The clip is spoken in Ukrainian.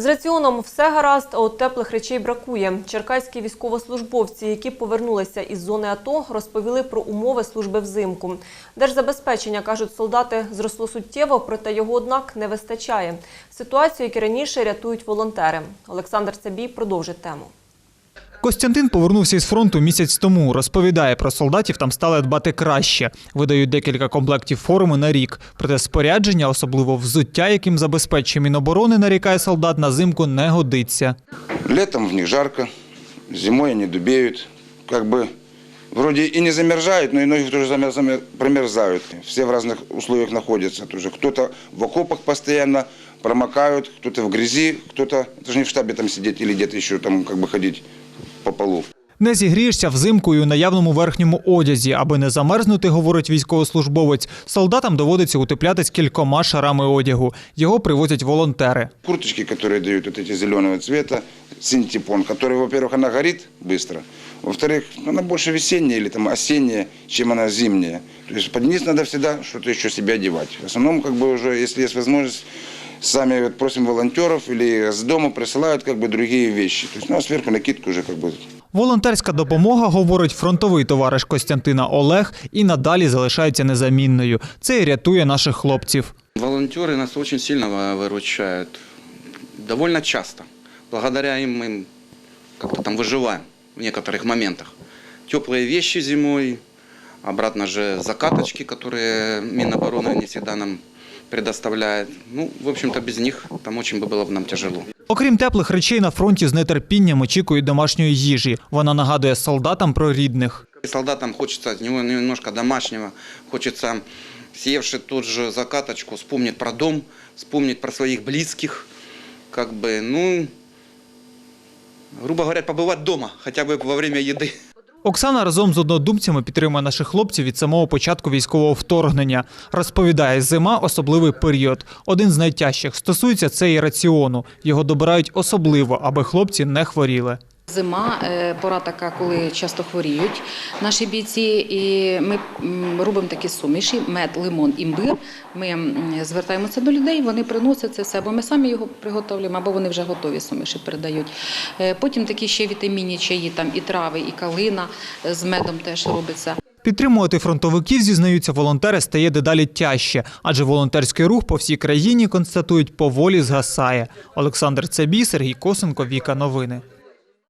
З раціоном все гаразд, а от теплих речей бракує. Черкаські військовослужбовці, які повернулися із зони АТО, розповіли про умови служби взимку. Держзабезпечення, кажуть солдати, зросло суттєво, проте його, однак, не вистачає. Ситуацію, як і раніше, рятують волонтери. Олександр Цабій продовжить тему. Костянтин повернувся із фронту місяць тому. Розповідає, про солдатів там стали дбати краще. Видають декілька комплектів форми на рік. Проте спорядження, особливо взуття, яким забезпечує Міноборони, нарікає солдат, на зимку не годиться. Летом в них жарко, зимой они дубеют. Как бы вроде и не замерзают, но и ноги тоже замер- замер- промерзают. Все в разных условиях находятся тоже. Кто-то в окопах постоянно промокают, кто-то в грязи, кто-то, это же не в штабе там сидеть или где-то еще там как бы ходить по полу. Не зігрієшся взимку і у наявному верхньому одязі. Аби не замерзнути, говорить військовослужбовець, солдатам доводиться утеплятись кількома шарами одягу. Його привозять волонтери. Курточки, которые дают вот эти зеленого цвета, синтепон, который, во-первых, она горит быстро, во-вторых, она больше весенняя или там осенняя, чем она зимняя. То есть под низ надо всегда что-то еще себе одевать. В основном, как бы уже, если есть возможность, сами вот просим волонтеров или с дома присылают как бы другие вещи. То есть, ну, а сверху накидку уже как бы Волонтерська допомога, говорить фронтовий товариш Костянтина Олег, і надалі залишається незамінною. Це і рятує наших хлопців. Волонтеры нас очень сильно вы- выручают. Довольно часто. Благодаря им мы как-то там выживаем в некоторых моментах. Теплые вещи зимой, обратно же закаточки, которые Минобороны не всегда нам предоставляет. Ну, в общем-то, без них там очень бы было бы нам тяжело. Окрім теплих речей, на фронті з нетерпінням очікують домашньої їжі. Вона нагадує солдатам про рідних. И солдатам хочется от него немножко домашнего, хочется, съевши тут же закаточку, вспомнить про дом, вспомнить про своих близких, как бы, ну, грубо говоря, побывать дома, хотя бы во время еды. Оксана разом з однодумцями підтримує наших хлопців від самого початку військового вторгнення. Розповідає, зима особливий період. Один з найтяжчих стосується це і раціону. Його добирають особливо, аби хлопці не хворіли. Зима е, пора така, коли часто хворіють наші бійці, і ми робимо такі суміші: мед, лимон, імбир. Ми звертаємося до людей, вони приносять це все, або ми самі його приготовлюємо, або вони вже готові суміші передають. Е, Потім такі ще вітамінні чаї, там і трави, і калина е, з медом теж робиться. Підтримувати фронтовиків, зізнаються волонтери, стає дедалі тяжче, адже волонтерський рух по всій країні констатують поволі згасає. Олександр Цебій, Сергій Косенко, Віка Новини.